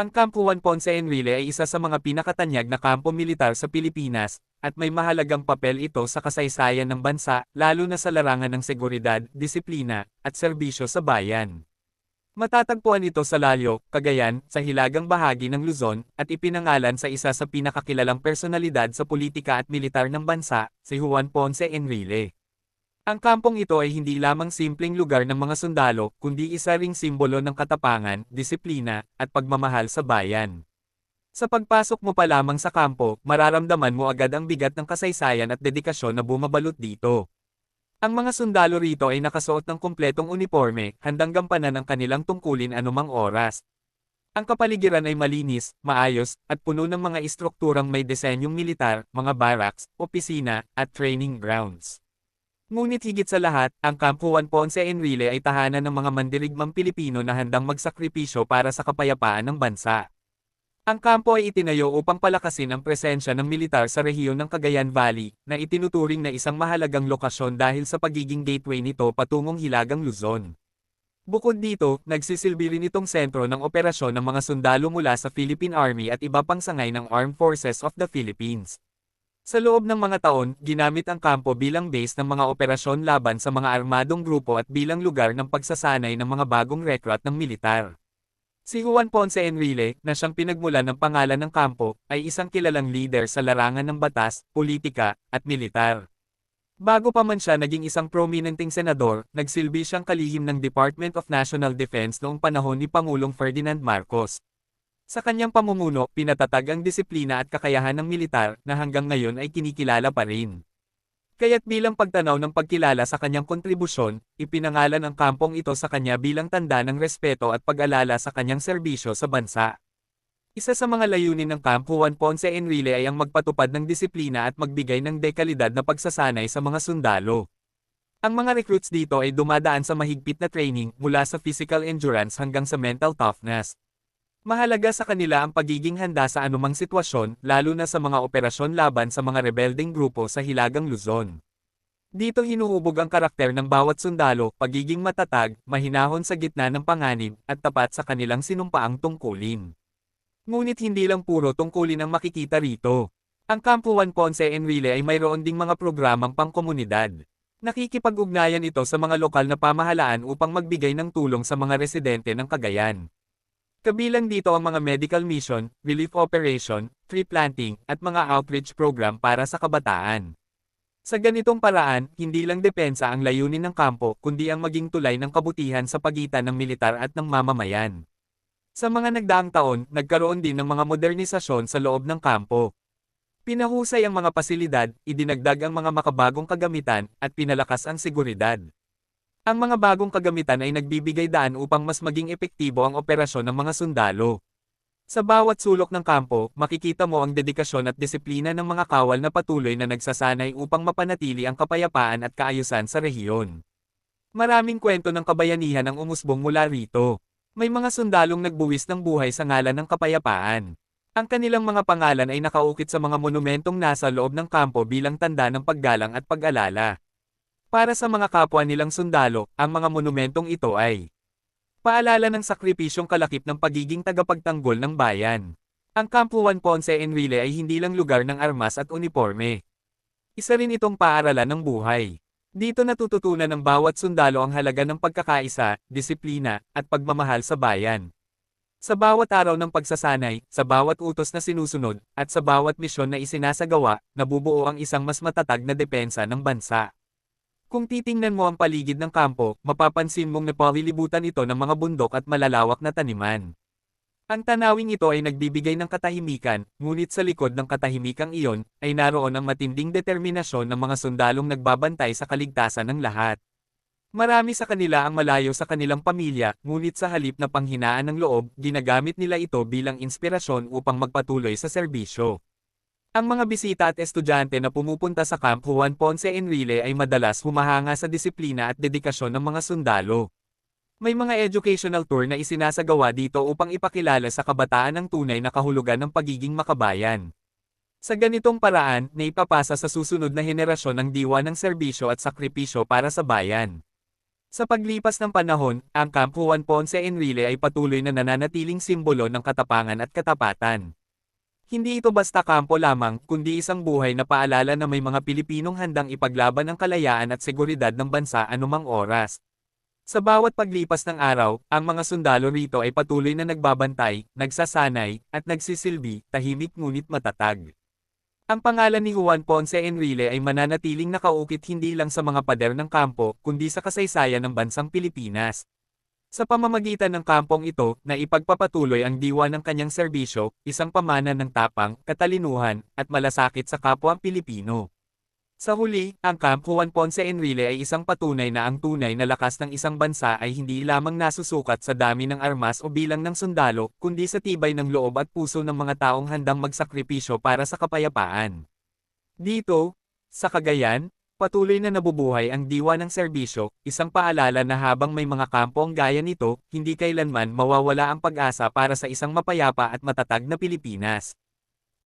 Ang Campo Juan Ponce Enrile ay isa sa mga pinakatanyag na kampo militar sa Pilipinas, at may mahalagang papel ito sa kasaysayan ng bansa, lalo na sa larangan ng seguridad, disiplina, at serbisyo sa bayan. Matatagpuan ito sa Lalyo, Cagayan, sa hilagang bahagi ng Luzon, at ipinangalan sa isa sa pinakakilalang personalidad sa politika at militar ng bansa, si Juan Ponce Enrile. Ang kampong ito ay hindi lamang simpleng lugar ng mga sundalo, kundi isa ring simbolo ng katapangan, disiplina, at pagmamahal sa bayan. Sa pagpasok mo pa lamang sa kampo, mararamdaman mo agad ang bigat ng kasaysayan at dedikasyon na bumabalot dito. Ang mga sundalo rito ay nakasuot ng kumpletong uniforme, handang gampanan ang kanilang tungkulin anumang oras. Ang kapaligiran ay malinis, maayos, at puno ng mga istrukturang may disenyong militar, mga barracks, opisina, at training grounds. Ngunit higit sa lahat, ang Campo Juan Ponce Enrile ay tahanan ng mga mandirigmang Pilipino na handang magsakripisyo para sa kapayapaan ng bansa. Ang kampo ay itinayo upang palakasin ang presensya ng militar sa rehiyon ng Cagayan Valley, na itinuturing na isang mahalagang lokasyon dahil sa pagiging gateway nito patungong Hilagang Luzon. Bukod dito, nagsisilbi rin itong sentro ng operasyon ng mga sundalo mula sa Philippine Army at iba pang sangay ng Armed Forces of the Philippines. Sa loob ng mga taon, ginamit ang kampo bilang base ng mga operasyon laban sa mga armadong grupo at bilang lugar ng pagsasanay ng mga bagong recruit ng militar. Si Juan Ponce Enrile, na siyang pinagmulan ng pangalan ng kampo, ay isang kilalang leader sa larangan ng batas, politika, at militar. Bago pa man siya naging isang prominenteng senador, nagsilbi siyang kalihim ng Department of National Defense noong panahon ni Pangulong Ferdinand Marcos. Sa kanyang pamumuno, pinatatag ang disiplina at kakayahan ng militar na hanggang ngayon ay kinikilala pa rin. Kaya't bilang pagtanaw ng pagkilala sa kanyang kontribusyon, ipinangalan ang kampong ito sa kanya bilang tanda ng respeto at pag-alala sa kanyang serbisyo sa bansa. Isa sa mga layunin ng Camp Juan Ponce Enrile ay ang magpatupad ng disiplina at magbigay ng dekalidad na pagsasanay sa mga sundalo. Ang mga recruits dito ay dumadaan sa mahigpit na training mula sa physical endurance hanggang sa mental toughness. Mahalaga sa kanila ang pagiging handa sa anumang sitwasyon, lalo na sa mga operasyon laban sa mga rebelding grupo sa Hilagang Luzon. Dito hinuhubog ang karakter ng bawat sundalo, pagiging matatag, mahinahon sa gitna ng panganib, at tapat sa kanilang sinumpaang tungkulin. Ngunit hindi lang puro tungkulin ang makikita rito. Ang Campo Juan Ponce Enrile ay mayroon ding mga programang pangkomunidad. Nakikipag-ugnayan ito sa mga lokal na pamahalaan upang magbigay ng tulong sa mga residente ng Cagayan. Kabilang dito ang mga medical mission, relief operation, tree planting, at mga outreach program para sa kabataan. Sa ganitong paraan, hindi lang depensa ang layunin ng kampo, kundi ang maging tulay ng kabutihan sa pagitan ng militar at ng mamamayan. Sa mga nagdaang taon, nagkaroon din ng mga modernisasyon sa loob ng kampo. Pinahusay ang mga pasilidad, idinagdag ang mga makabagong kagamitan, at pinalakas ang seguridad. Ang mga bagong kagamitan ay nagbibigay daan upang mas maging epektibo ang operasyon ng mga sundalo. Sa bawat sulok ng kampo, makikita mo ang dedikasyon at disiplina ng mga kawal na patuloy na nagsasanay upang mapanatili ang kapayapaan at kaayusan sa rehiyon. Maraming kwento ng kabayanihan ang umusbong mula rito. May mga sundalong nagbuwis ng buhay sa ngalan ng kapayapaan. Ang kanilang mga pangalan ay nakaukit sa mga monumentong nasa loob ng kampo bilang tanda ng paggalang at pag-alala. Para sa mga kapwa nilang sundalo, ang mga monumentong ito ay paalala ng sakripisyong kalakip ng pagiging tagapagtanggol ng bayan. Ang Campo Juan Ponce Enrile ay hindi lang lugar ng armas at uniforme. Isa rin itong paaralan ng buhay. Dito natututunan ng bawat sundalo ang halaga ng pagkakaisa, disiplina, at pagmamahal sa bayan. Sa bawat araw ng pagsasanay, sa bawat utos na sinusunod, at sa bawat misyon na isinasagawa, nabubuo ang isang mas matatag na depensa ng bansa. Kung titingnan mo ang paligid ng kampo, mapapansin mong napalilibutan ito ng mga bundok at malalawak na taniman. Ang tanawing ito ay nagbibigay ng katahimikan, ngunit sa likod ng katahimikang iyon, ay naroon ang matinding determinasyon ng mga sundalong nagbabantay sa kaligtasan ng lahat. Marami sa kanila ang malayo sa kanilang pamilya, ngunit sa halip na panghinaan ng loob, ginagamit nila ito bilang inspirasyon upang magpatuloy sa serbisyo. Ang mga bisita at estudyante na pumupunta sa Camp Juan Ponce Enrile ay madalas humahanga sa disiplina at dedikasyon ng mga sundalo. May mga educational tour na isinasagawa dito upang ipakilala sa kabataan ang tunay na kahulugan ng pagiging makabayan. Sa ganitong paraan, naipapasa sa susunod na henerasyon ang diwa ng serbisyo at sakripisyo para sa bayan. Sa paglipas ng panahon, ang Camp Juan Ponce Enrile ay patuloy na nananatiling simbolo ng katapangan at katapatan. Hindi ito basta kampo lamang, kundi isang buhay na paalala na may mga Pilipinong handang ipaglaban ang kalayaan at seguridad ng bansa anumang oras. Sa bawat paglipas ng araw, ang mga sundalo rito ay patuloy na nagbabantay, nagsasanay, at nagsisilbi, tahimik ngunit matatag. Ang pangalan ni Juan Ponce Enrile ay mananatiling nakaukit hindi lang sa mga pader ng kampo, kundi sa kasaysayan ng bansang Pilipinas. Sa pamamagitan ng kampong ito, na ipagpapatuloy ang diwa ng kanyang serbisyo, isang pamana ng tapang, katalinuhan, at malasakit sa kapwa Pilipino. Sa huli, ang Camp Juan Ponce Enrile ay isang patunay na ang tunay na lakas ng isang bansa ay hindi lamang nasusukat sa dami ng armas o bilang ng sundalo, kundi sa tibay ng loob at puso ng mga taong handang magsakripisyo para sa kapayapaan. Dito, sa Cagayan, patuloy na nabubuhay ang diwa ng serbisyo, isang paalala na habang may mga kampo ang gaya nito, hindi kailanman mawawala ang pag-asa para sa isang mapayapa at matatag na Pilipinas.